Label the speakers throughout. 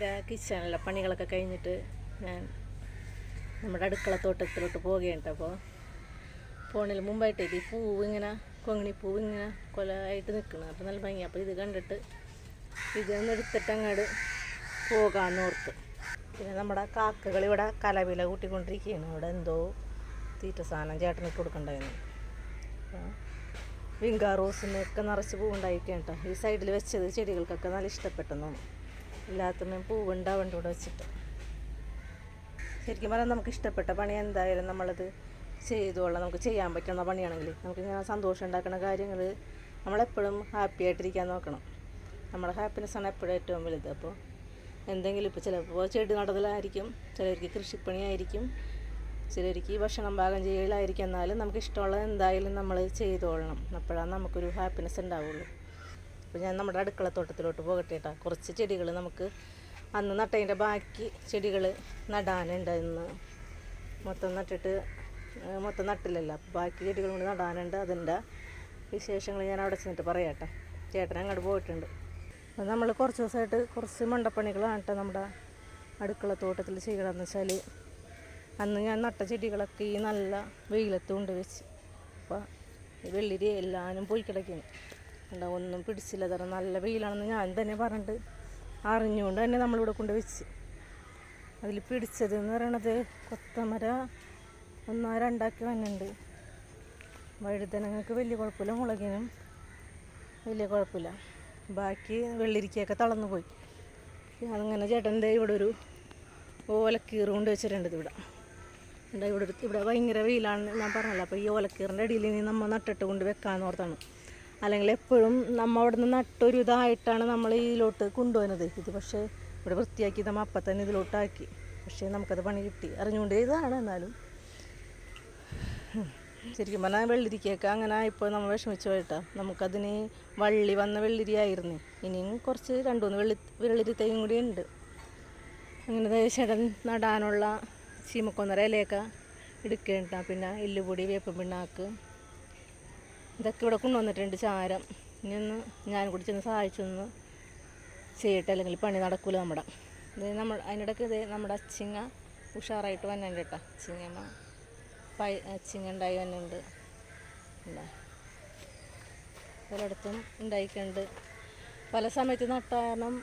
Speaker 1: എന്റെ കിച്ചണിലെ പണികളൊക്കെ കഴിഞ്ഞിട്ട് ഞാൻ നമ്മുടെ അടുക്കള തോട്ടത്തിലോട്ട് പോവുകയുണ്ട് അപ്പോൾ ഫോണിൽ മുമ്പായിട്ട് ഈ പൂവ് ഇങ്ങനെ കൊങ്ങിണി പൂവ് ഇങ്ങനെ കൊലയായിട്ട് നിൽക്കണം. അപ്പോൾ നല്ല ഭംഗി അപ്പോൾ ഇത് കണ്ടിട്ട് ഇതൊന്ന് എടുത്തിട്ട് അങ്ങോട്ട് പോകാമെന്ന് ഓർത്ത്. പിന്നെ നമ്മുടെ കാക്കകൾ ഇവിടെ കലവില കൂട്ടിക്കൊണ്ടിരിക്കുകയാണ്. ഇവിടെ എന്തോ തീറ്റ സാധനം ചേട്ടനിട്ട് കൊടുക്കണ്ടായിരുന്നു. വിങ്കാ റോസിനൊക്കെ നിറച്ച് പൂവുണ്ടായിരിക്കും കേട്ടോ ഈ സൈഡിൽ വെച്ചത് ചെടികൾക്കൊക്കെ നല്ല ഇഷ്ടപ്പെട്ടെന്നു എല്ലാത്തിനും പൂവുണ്ടാവേണ്ട ഇവിടെ വെച്ചിട്ട്. ശരിക്കും പറഞ്ഞാൽ നമുക്ക് ഇഷ്ടപ്പെട്ട പണി എന്തായാലും നമ്മളത് ചെയ്തോളാം നമുക്ക് ചെയ്യാൻ പറ്റുന്ന പണിയാണെങ്കിൽ നമുക്ക് ഇങ്ങനെ സന്തോഷം ഉണ്ടാക്കുന്ന കാര്യങ്ങൾ നമ്മളെപ്പോഴും ഹാപ്പി ആയിട്ടിരിക്കാൻ നോക്കണം. നമ്മുടെ ഹാപ്പിനെസ്സാണ് എപ്പോഴും ഏറ്റവും വലുത്. അപ്പോൾ എന്തെങ്കിലും ഇപ്പോൾ ചിലപ്പോൾ ചെടി നടതലായിരിക്കും ചിലർക്ക് കൃഷിപ്പണിയായിരിക്കും ചിലർക്ക് ഭക്ഷണം പാകം ചെയ്യലായിരിക്കും. എന്നാലും നമുക്ക് ഇഷ്ടമുള്ളത് എന്തായാലും നമ്മൾ ചെയ്തോളണം അപ്പോഴാണ് നമുക്കൊരു ഹാപ്പിനെസ് ഉണ്ടാവുള്ളൂ. അപ്പോൾ ഞാൻ നമ്മുടെ അടുക്കള തോട്ടത്തിലോട്ട് പോകട്ടെ കേട്ടോ കുറച്ച് ചെടികൾ നമുക്ക് അന്ന് നട്ടതിന്റെ ബാക്കി ചെടികൾ നടാനുണ്ട് ഇന്ന് മൊത്തം നട്ടിട്ട് മൊത്തം നട്ടില്ലല്ലോ. അപ്പോൾ ബാക്കി ചെടികൾ കൊണ്ട് നടാനുണ്ട്. അതിന്റെ വിശേഷങ്ങൾ ഞാൻ അവിടെ ചെന്നിട്ട് പറയാട്ടെ ചേട്ടൻ അങ്ങോട്ട് പോയിട്ടുണ്ട്. അപ്പോൾ നമ്മൾ കുറച്ച് ദിവസമായിട്ട് കുറച്ച് മണ്ടപ്പണികളാണ് കേട്ടോ നമ്മുടെ അടുക്കള തോട്ടത്തിൽ ചെയ്യണമെന്ന് വെച്ചാൽ അന്ന് ഞാൻ നട്ട ചെടികളൊക്കെ ഈ നല്ല വെയിലത്ത് കൊണ്ട് വെച്ച്. അപ്പോൾ വെള്ളിരി എല്ലാവരും പോയി കിടക്കുന്നു എന്താ ഒന്നും പിടിച്ചില്ല തരം നല്ല വെയിലാണെന്ന് ഞാൻ തന്നെ പറഞ്ഞിട്ട് അറിഞ്ഞുകൊണ്ട് തന്നെ നമ്മളിവിടെ കൊണ്ട് വെച്ച്. അതിൽ പിടിച്ചത് എന്ന് പറയണത് കൊത്തമര ഒന്നോ രണ്ടാക്കി വന്നിട്ടുണ്ട്. വഴുതനങ്ങൾക്ക് വലിയ കുഴപ്പമില്ല മുളകിനും വലിയ കുഴപ്പമില്ല. ബാക്കി വെള്ളിരിക്കയൊക്കെ തളർന്നു പോയി അങ്ങനെ ചേട്ടന്റെ ഇവിടെ ഒരു ഓലക്കീറ് കൊണ്ട് വെച്ചിട്ടുണ്ട് ഇവിടെ ഇവിടെ ഒരു- ഇവിടെ ഭയങ്കര വെയിലാണ് ഞാൻ പറഞ്ഞല്ലോ അപ്പോൾ ഈ ഓലക്കീറിന്റെ അടിയിൽ നിന്ന് നമ്മൾ നട്ടിട്ട് കൊണ്ട് വെക്കാമെന്ന് ഓർത്താണ്. അല്ലെങ്കിൽ എപ്പോഴും നമ്മൾ അവിടെ നിന്ന് നട്ടൊരു ഇതായിട്ടാണ് നമ്മൾ ഇതിലോട്ട് കൊണ്ടുപോകുന്നത്. ഇത് പക്ഷേ ഇവിടെ വൃത്തിയാക്കി നമ്മൾ അപ്പം തന്നെ ഇതിലോട്ടാക്കി. പക്ഷേ നമുക്കത് പണി കിട്ടി. അറിഞ്ഞുകൊണ്ട് ഇതാണ് എന്നാലും. ശരിക്കും പറഞ്ഞാൽ വെള്ളിരിക്കൊക്കെ അങ്ങനെ ഇപ്പോൾ നമ്മൾ വിഷമിച്ചു പോയിട്ടാ നമുക്കതിന് വള്ളി വന്ന വെള്ളിരിയായിരുന്നു ഇനിയും കുറച്ച് രണ്ട് മൂന്ന് വെള്ളി വെള്ളിരി തൈയും കൂടി ഉണ്ട്. അങ്ങനെ ചേട്ടൻ നടാനുള്ള ചീമക്കൊന്നര ഇലയൊക്കെ എടുക്കേണ്ട. പിന്നെ എല്ലുപൊടി വേപ്പൻ പിണ്ണാക്ക് ഇതൊക്കെ ഇവിടെ കൊണ്ടുവന്നിട്ടുണ്ട് ചാരം. ഇനി ഒന്ന് ഞാൻ കൂടി ചെന്ന് സഹായിച്ചൊന്ന് ചെയ്യട്ടെ അല്ലെങ്കിൽ പണി നടക്കൂല നമ്മുടെ. ഇത് നമ്മൾ അതിനിടയ്ക്ക് ഇത് നമ്മുടെ അച്ചിങ്ങ ഉഷാറായിട്ട് വന്നുണ്ട് കേട്ടോ. അച്ചിങ്ങമ്മ പൈ അച്ചിങ്ങ ഉണ്ടായി വന്നുണ്ട് ഉണ്ടോ പലയിടത്തും ഉണ്ടായിക്കുണ്ട് പല സമയത്ത് നട്ട കാരണം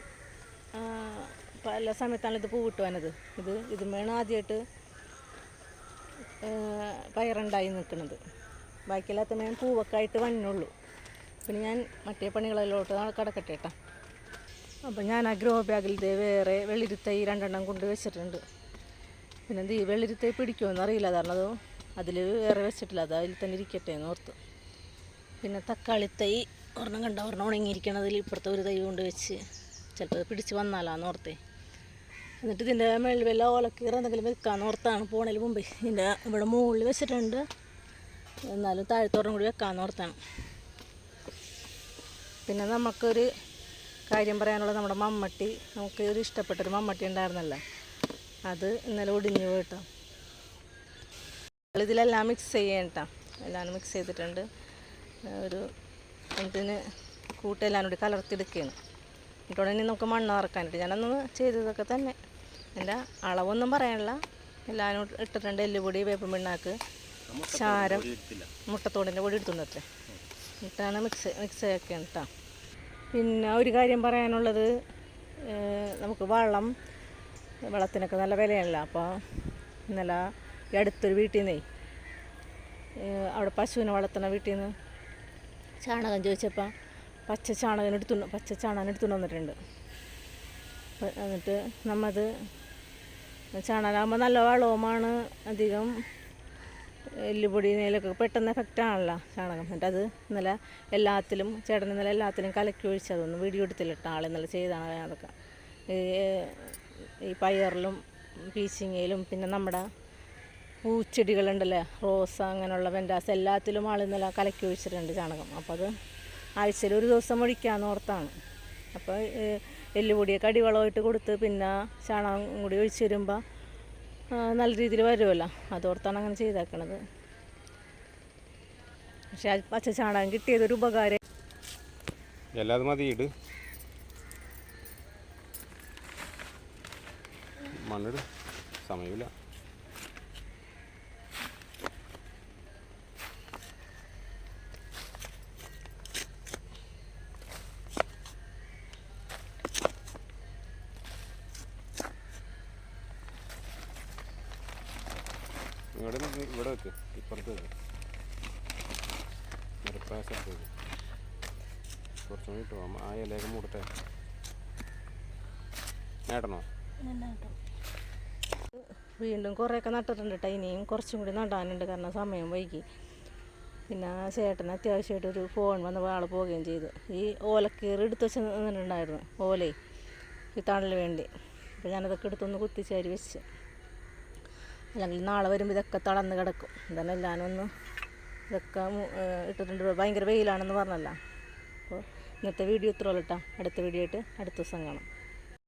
Speaker 1: പല സമയത്താണ് ഇത് പൂവിട്ട് വന്നത്. ഇത് ഇതുമേണ് ആദ്യമായിട്ട് പയറുണ്ടായി നിൽക്കുന്നത്. ബാക്കിയെല്ലാത്ത ഞാൻ പൂവൊക്കെ ആയിട്ട് വന്നുള്ളൂ പിന്നെ ഞാൻ മറ്റേ പണികളിലോട്ട് കിടക്കട്ടെ കേട്ടോ അപ്പം ഞാൻ ആ ഗ്രോ ദേ വേറെ വെള്ളിരുത്തൈ രണ്ടെണ്ണം കൊണ്ട് വെച്ചിട്ടുണ്ട്. പിന്നെ ഈ വെള്ളിരുത്തൈ പിടിക്കുമെന്ന് അറിയില്ല കാരണം അത് അതിൽ വേറെ വെച്ചിട്ടില്ല അത് അതിൽ തന്നെ ഇരിക്കട്ടെ എന്ന് ഓർത്ത്. പിന്നെ തക്കാളി തൈ ഒരെണ്ണം കണ്ട ഒരെണ്ണം ഉണങ്ങിയിരിക്കണതിൽ ഇപ്പുറത്തെ ഒരു തൈ കൊണ്ട് വെച്ച് ചിലപ്പോൾ പിടിച്ച് വന്നാലാന്ന് ഓർത്തേ. എന്നിട്ട് ഇതിന്റെ മേളിൽ വല്ല ഓലക്കീറ എന്തെങ്കിലും വെക്കാമെന്ന് ഓർത്താണ് പോണതിന് മുമ്പേ. ഇതിന്റെ ഇവിടെ മുകളിൽ വെച്ചിട്ടുണ്ട്. എന്നാലും താഴത്തോടും കൂടി വെക്കാന്ന് ഓർത്താണ്. പിന്നെ നമുക്കൊരു കാര്യം പറയാനുള്ളത് നമ്മുടെ മമ്മട്ടി. നമുക്ക് ഒരു ഇഷ്ടപ്പെട്ടൊരു മമ്മട്ടി ഉണ്ടായിരുന്നല്ലോ. അത് ഇന്നലെ ഒടിഞ്ഞു പോയിട്ടോ. ഇതിലെല്ലാം മിക്സ് ചെയ്യണ്ടോ എല്ലാം മിക്സ് ചെയ്തിട്ടുണ്ട്. ഒരു ഇതിന് കൂട്ടെല്ലാം കൂടി കലർത്തിയെടുക്കുകയാണ്. എന്നിട്ടോടെ ഇനി നമുക്ക് മണ്ണ് നിറക്കാനായിട്ട് ഞാനന്ന് ചെയ്തതൊക്കെ തന്നെ. എന്റെ അളവൊന്നും പറയാനില്ല. എല്ലാം ഇട്ടിട്ടുണ്ട് എല്ലുപൊടി വേപ്പം പിണ്ണാക്ക്. ചാരം. മുട്ടത്തോടിന്റെ പൊടി എടുത്തുകൊണ്ട് അത്രേ എന്നിട്ടാണ് മിക്സ് മിക്സ് ആക്കിയാണ് കേട്ടോ പിന്നെ ഒരു കാര്യം പറയാനുള്ളത് നമുക്ക് വെള്ളം വെള്ളത്തിനൊക്കെ നല്ല വിലയാണല്ലോ. അപ്പോൾ ഇന്നലെ ഈ അടുത്തൊരു വീട്ടിൽ നിന്നേ അവിടെ പശുവിനെ വളർത്തുന്ന വീട്ടിൽ നിന്ന് ചാണകം ചോദിച്ചപ്പോൾ പച്ച ചാണകം എടുത്തു പച്ച ചാണകം എടുത്തുകൊണ്ട് വന്നിട്ടുണ്ട്. എന്നിട്ട് നമ്മത് ചാണകമാകുമ്പോൾ നല്ല വളവുമാണ് അധികം. എല്ലുപൊടി നെയിലൊക്കെ പെട്ടെന്ന് എഫക്റ്റ് ആണല്ലോ ചാണകം. എന്നിട്ട് അത് ഇന്നലെ എല്ലാത്തിലും ചേട്ടൻ ഇന്നലെ എല്ലാത്തിലും കലക്കി ഒഴിച്ച് അതൊന്നും വീഡിയോ ആൾ ഇന്നലെ ചെയ്താണ് അതൊക്കെ. ഈ ഈ പയറിലും പീച്ചിങ്ങയിലും പിന്നെ നമ്മുടെ പൂച്ചെടികളുണ്ടല്ലേ റോസ അങ്ങനെയുള്ള വെൻഡാസ് എല്ലാത്തിലും ആൾ ഇന്നലെ കലക്കി ഒഴിച്ചിട്ടുണ്ട് ചാണകം. അപ്പോൾ അത് ആഴ്ചയിൽ ഒരു ദിവസം ഒഴിക്കാമെന്ന് ഓർത്താണ്. അപ്പോൾ എല്ലുപൊടിയൊക്കെ അടിവളമായിട്ട് കൊടുത്ത് പിന്നെ ചാണകം കൂടി ഒഴിച്ച് വരുമ്പോൾ നല്ല രീതിയിൽ വരുമല്ലോ. അതോർത്താണ് അങ്ങനെ ചെയ്തേക്കണത്. പക്ഷെ പച്ച ചാണകം കിട്ടിയതൊരു ഉപകാരം.
Speaker 2: എല്ലാതും മണ്ണിട്. സമയമില്ല. ഇവിടെ നിന്ന് ഇവിടെ വെക്ക് ഇപ്പുറത്ത് വെക്ക്. നിരപ്പായ സ്ഥലത്ത് വെക്ക് കൂടി ആ ഇലയൊക്കെ മുടത്തെ നേടണോ
Speaker 1: വീണ്ടും കുറേയൊക്കെ നട്ടിട്ടുണ്ട് കേട്ടോ ഇനിയും കുറച്ചും കൂടി നടാനുണ്ട് കാരണം സമയം വൈകി. പിന്നെ ആ ചേട്ടന് അത്യാവശ്യമായിട്ട് ഒരു ഫോൺ വന്ന് ആൾ പോവുകയും ചെയ്തു. ഈ ഓലക്കീറ് എടുത്ത് വെച്ച് നിന്നിട്ടുണ്ടായിരുന്നു ഓലേ ഈ തണലിന് വേണ്ടി. അപ്പോൾ ഞാനതൊക്കെ എടുത്തൊന്ന് കുത്തിച്ചാരി വെച്ച്. അല്ലെങ്കിൽ നാളെ വരുമ്പോൾ ഇതൊക്കെ തളർന്ന് കിടക്കും. ഇതന്നെ എല്ലാവരും ഒന്ന് ഇതൊക്കെ ഇട്ടിട്ടുണ്ട്. ഭയങ്കര വെയിലാണെന്ന് പറഞ്ഞല്ലോ. അപ്പോൾ ഇന്നത്തെ വീഡിയോ ഇത്രയുള്ളൂ കേട്ടോ അടുത്ത വീഡിയോ ആയിട്ട് അടുത്ത ദിവസം കാണാം.